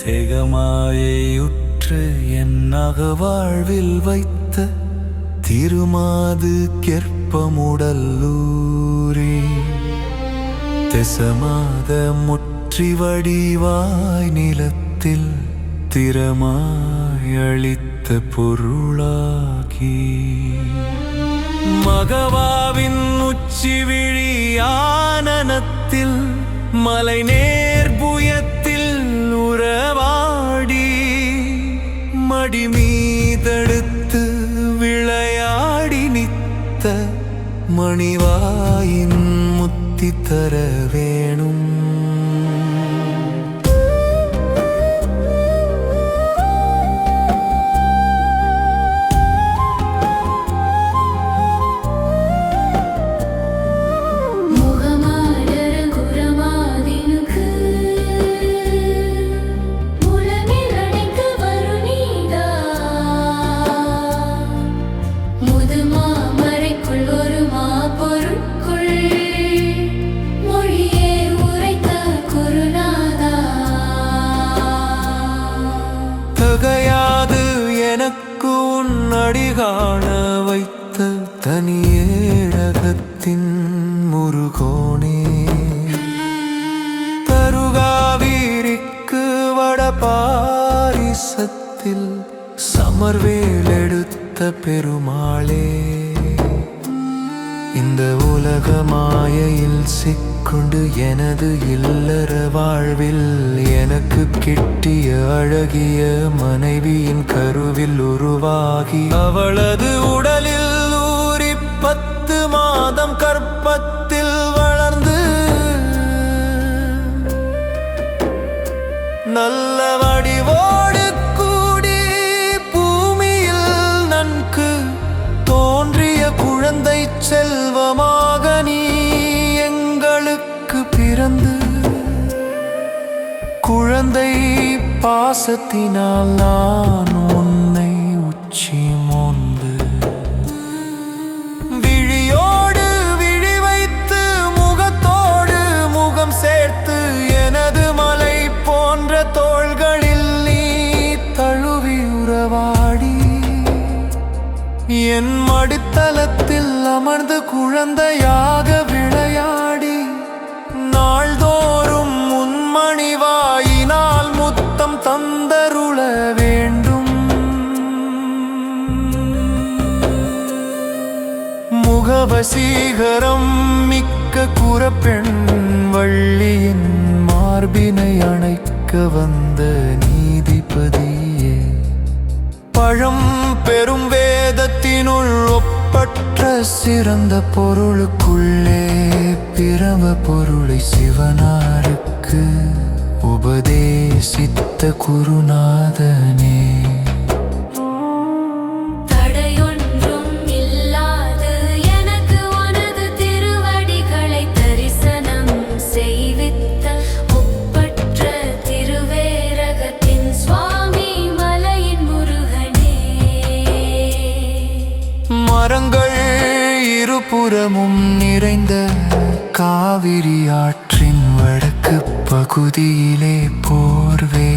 செகமாயுற்று என் அகவாழ்வில் வைத்த திருமாது கெற்பமுடல்லூரே தெசமாத முற்றி வடிவாய் நிலத்தில் திறமாயளித்த பொருளாகி. மகவாவின் உச்சி விழியானனத்தில் மலை நேர்புயத்தில் பணிவாயின் முத்தி தரவே. காண வைத்த தனியேழகத்தின் முருகோனே. தருகாவீரிக்கு வடபாரிசத்தில் சமர்வேல் எடுத்த பெருமாளே. இந்த உலக மாயையில் சிக்க கொண்டு எனது இல்லற வாழ்வில் எனக்கு கிட்டிய அழகிய மனைவியின் கருவில் உருவாகி அவளது உடலில் ஊறி பத்து மாதம் கற்பத்தில் வளர்ந்து நல்ல குழந்தை பாசத்தினால் நான் உன்னை உச்சி மோந்து. விழியோடு விழி வைத்து முகத்தோடு முகம் சேர்த்து எனது மலை போன்ற தோள்களில் நீ தழுவி உறவாடி. என் மடித்தளத்தில் அமர்ந்து குழந்தையாக வசீகரம் மிக்க குறப்பெண் வள்ளியின் மார்பினை அணைக்க வந்த நீதிபதியே. பழம் பெரும் வேதத்தினுள் ஒப்பற்ற சிறந்த பொருளுக்குள்ளே பிரம பொருளை சிவனாருக்கு. உபதேசித்த குருநாதனே. இருபுறமும் நிறைந்த காவிரி ஆற்றின் வடக்கு பகுதியிலே போர்வே